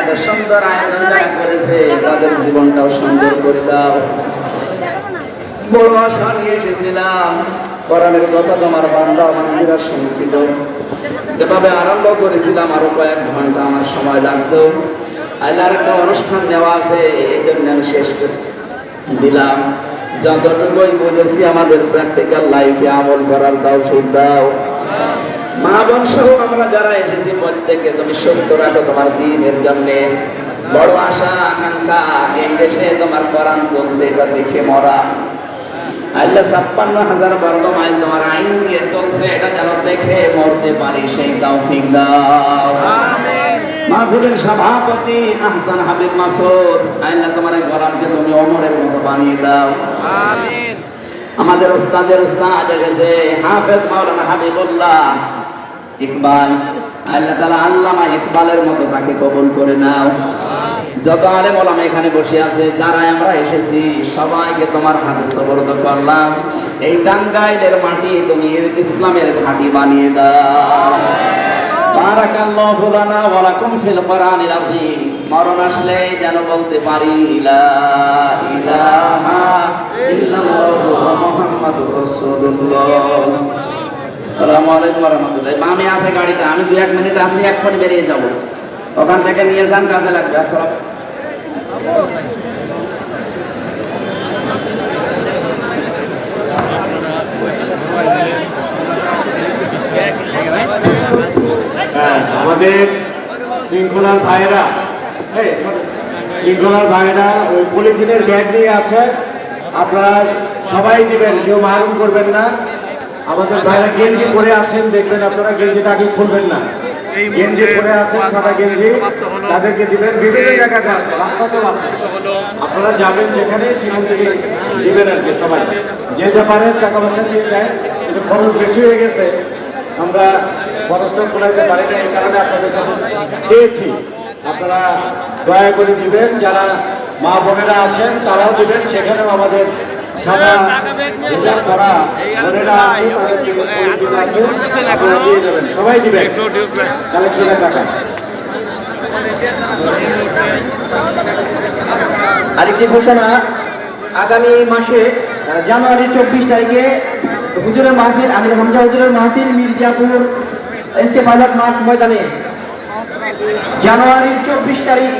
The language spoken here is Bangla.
এত সুন্দর আয়োজন করেছে তাদের জীবনটাও সুন্দর করে দাও। বড় আশা নিয়ে এসেছিলাম। কোরআনের কথা তোমার বান্দা বান্দিরা শুনছিল যেভাবে আরম্ভ করেছিলাম আরও কয়েক ঘণ্টা আমার সময় লাগতো। আল্লাহর একটা অনুষ্ঠান নেওয়া আছে এই জন্য আমি শেষ দিলাম। যতটুকুই বুঝেছি আমাদের প্র্যাকটিক্যাল লাইফে আমল করার দাও সেই দাও। মা বংশ আমরা যারা এসেছি প্রত্যেকে, তুমি সুস্থ রাখো তোমার দিনের জন্য। বড় আশা, আকাঙ্ক্ষা, এই দেশে তোমার কোরআন চলছে, এটা দেখে মরা। আল্লাহ ছাপ্পান্ন হাজার বর্গ মাইল তোমার আইন দিয়ে চলছে, এটা যেন দেখে মরতে পারি, সেই তৌফিক দাও। মাহফিলের সভাপতি আহসান হাবিব মাসুদ। আল্লাহ তোমার এই গোলামকে তুমি অমরের মতো বানিয়ে দাও। আমিন। আমাদের উস্তাদের উস্তাদ এসেছে হাফেজ মাওলানা হাবিবুল্লাহ ইকবাল। আল্লাহ তাআলা আল্লামা ইকবালের মতো তাকে কবুল করে নাও। যত আলেম ওলামা এখানে বসে আছে যারা আমরা এসেছি সবাইকে তোমার হাতে সবরদ করলাম। এই টাঙ্গাইলের মাটি তুমি ইসলামের ঘাঁটি বানিয়ে দাও। বারাকাল্লাহু লানা ওয়া লাকুম ফিল কোরআনিল আযীম। মরণ আসলে যেন বলতে পারি, লা ইলাহা ইল্লাল্লাহু মুহাম্মাদুর রাসূলুল্লাহ। আসসালামু আলাইকুম ওয়া রাহমাতুল্লাহ। মামি আছে গাড়িতে। আমি দুই এক মিনিট আছি এখন বেরিয়ে যাব। ওখান থেকে নিয়ে যান, কাজে লাগবে। আসসালাম আমাদের শৃঙ্খলার ভাইরা শৃঙ্খলার ভাইরা ওই পলিথিনের ব্যাগ নিয়ে আছে। আপনারা সবাই দিবেন কেউ মারুম করবেন না। আমাদের ভাইরা গেঞ্জি পরে আছেন দেখবেন আপনারা গেঞ্জিটা আগে খুলবেন না। গেঞ্জি পরে আছেন সাদা গেঞ্জি। তাদেরকে দিবেন বিভিন্ন জায়গাতে আছে রাস্তাতেও আছে। আপনারা যাবেন যেখানে সেখান থেকে দিবেন আর কি সবাই। যে যা পারেন টাকা পয়সা দিয়ে যায় কিন্তু খরচ বেশি হয়ে গেছে। আমরা খরচটা খোলাইতে পারি না, এই কারণে আপনাদের কাছে চেয়েছি। আপনারা দয়া করে দিবেন, যারা মা বোনেরা আছেন তারাও দিবেন, সেখানেও আমাদের আরেকটি ঘোষণা, আগামী মাসে জানুয়ারি চব্বিশ তারিখে হুজুরের মাহফিল আমির হামজা হুজুরের মাহফিল মির্জাপুর এসকে পাইলট মাঠ ময়দানে। জানুয়ারির চব্বিশ তারিখ।